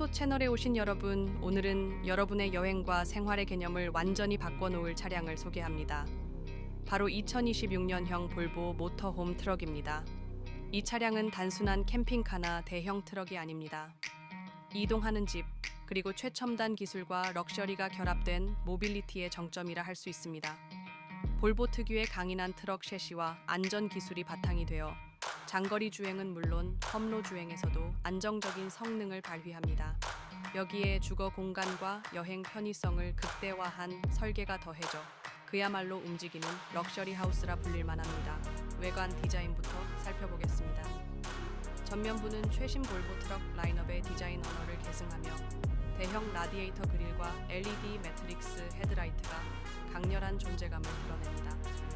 모토 채널에 오신 여러분, 오늘은 여러분의 여행과 생활의 개념을 완전히 바꿔놓을 차량을 소개합니다. 바로 2026년형 볼보 모터홈 트럭입니다. 이 차량은 단순한 캠핑카나 대형 트럭이 아닙니다. 이동하는 집, 그리고 최첨단 기술과 럭셔리가 결합된 모빌리티의 정점이라 할 수 있습니다. 볼보 특유의 강인한 트럭 셰시와 안전 기술이 바탕이 되어 장거리 주행은 물론 험로 주행에서도 안정적인 성능을 발휘합니다. 여기에 주거 공간과 여행 편의성을 극대화한 설계가 더해져 그야말로 움직이는 럭셔리 하우스라 불릴 만합니다. 외관 디자인부터 살펴보겠습니다. 전면부는 최신 볼보 트럭 라인업의 디자인 언어를 계승하며 대형 라디에이터 그릴과 LED 매트릭스 헤드라이트가 강렬한 존재감을 드러냅니다.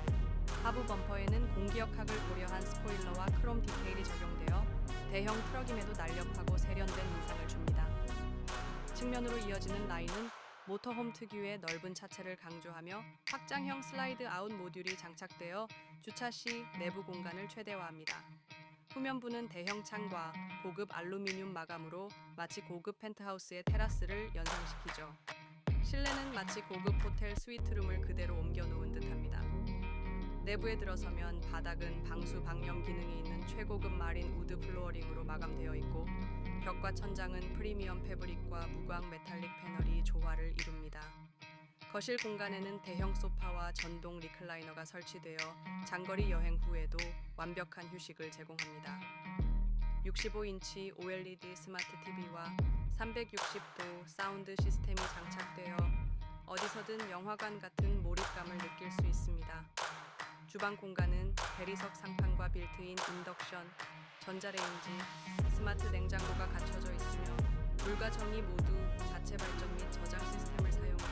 하부 범퍼에는 공기역학을 고려한 스포일러와 크롬 디테일이 적용되어 대형 트럭임에도 날렵하고 세련된 인상을 줍니다. 측면으로 이어지는 라인은 모터홈 특유의 넓은 차체를 강조하며 확장형 슬라이드 아웃 모듈이 장착되어 주차 시 내부 공간을 최대화합니다. 후면부는 대형 창과 고급 알루미늄 마감으로 마치 고급 펜트하우스의 테라스를 연상시키죠. 실내는 마치 고급 호텔 스위트룸을 그대로 옮겨놓은 듯합니다. 내부에 들어서면 바닥은 방수 방염 기능이 있는 최고급 마린 우드 플로어링으로 마감되어 있고 벽과 천장은 프리미엄 패브릭과 무광 메탈릭 패널이 조화를 이룹니다. 거실 공간에는 대형 소파와 전동 리클라이너가 설치되어 장거리 여행 후에도 완벽한 휴식을 제공합니다. 65인치 OLED 스마트 TV와 360도 사운드 시스템이 장착되어 어디서든 영화관 같은 몰입감을 느낄 수 있습니다. 주방 공간은 대리석 상판과 빌트인 인덕션, 전자레인지, 스마트 냉장고가 갖춰져 있으며 물과 전기 모두 자체 발전 및 저장 시스템을 사용해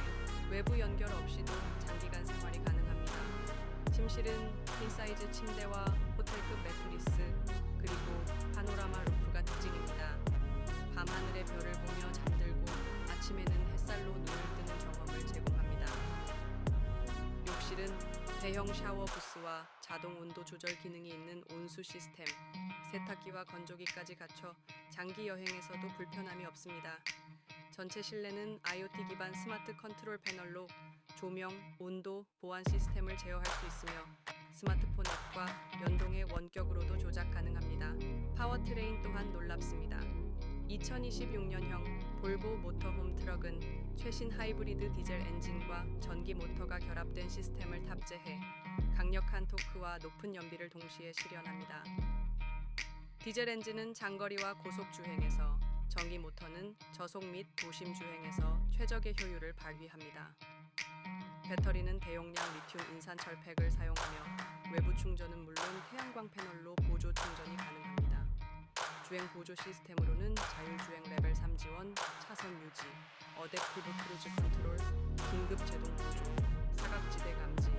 외부 연결 없이도 장기간 생활이 가능합니다. 침실은 퀸 사이즈 침대와 호텔급 매트리스 그리고 파노라마 루프가 특징입니다. 밤하늘의 별을 보며 잠들고 아침에는 햇살로 눈을 뜨는 경험을 제공합니다. 욕실은 대형 샤워 부스와 자동 온도 조절 기능이 있는 온수 시스템, 세탁기와 건조기까지 갖춰 장기 여행에서도 불편함이 없습니다. 전체 실내는 IoT 기반 스마트 컨트롤 패널로 조명, 온도, 보안 시스템을 제어할 수 있으며 스마트폰 앱과 연동해 원격으로도 조작 가능합니다. 파워트레인 또한 놀랍습니다. 2026년형 볼보 모터홈 트럭은 최신 하이브리드 디젤 엔진과 전기 모터가 결합된 시스템을 탑재해 강력한 토크와 높은 연비를 동시에 실현합니다. 디젤 엔진은 장거리와 고속 주행에서 전기 모터는 저속 및 도심 주행에서 최적의 효율을 발휘합니다. 배터리는 대용량 리튬 인산철 팩을 사용하며 외부 충전은 물론 태양광 패널로 보조 충전이 가능합니다. 주행 보조 시스템으로는 자율주행 레벨 3 지원, 차선 유지, 어댑티브 크루즈 컨트롤, 긴급 제동 보조, 사각지대 감지,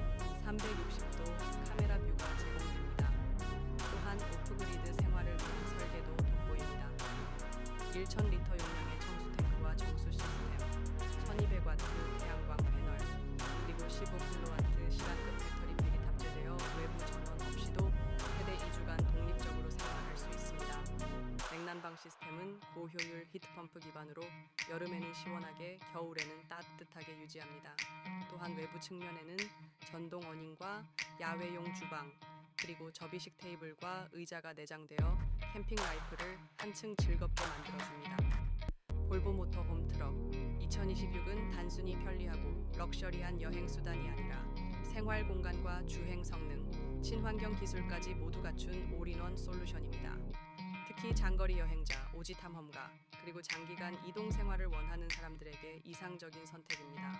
360도 카메라 뷰가 제공됩니다. 또한 오프그리드 생활을 위한 설계도 돋보입니다. 1,000리터 용량의 청수 탱크와 정수 시스템, 1,200와트 태양광 패널, 그리고 15kW 시스템은 고효율 히트펌프 기반으로 여름에는 시원하게 겨울에는 따뜻하게 유지합니다. 또한 외부 측면에는 전동 어닝과 야외용 주방 그리고 접이식 테이블과 의자가 내장되어 캠핑 라이프를 한층 즐겁게 만들어줍니다. 볼보 모터 홈 트럭 2026은 단순히 편리하고 럭셔리한 여행 수단이 아니라 생활 공간과 주행 성능, 친환경 기술까지 모두 갖춘 올인원 솔루션입니다. 특히 장거리 여행자, 오지 탐험가, 그리고 장기간 이동 생활을 원하는 사람들에게 이상적인 선택입니다.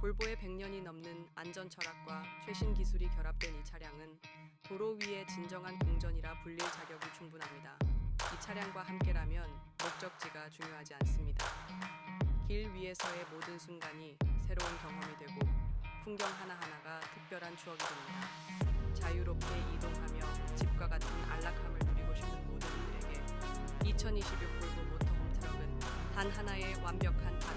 볼보의 100년이 넘는 안전 철학과 최신 기술이 결합된 이 차량은 도로 위의 진정한 공전이라 불릴 자격이 충분합니다. 이 차량과 함께라면 목적지가 중요하지 않습니다. 길 위에서의 모든 순간이 새로운 경험이 되고 풍경 하나하나가 특별한 추억이 됩니다. 자유롭게 이동하며 집과 같은 2021 볼보 모터홈 트럭은 단 하나의 완벽한 다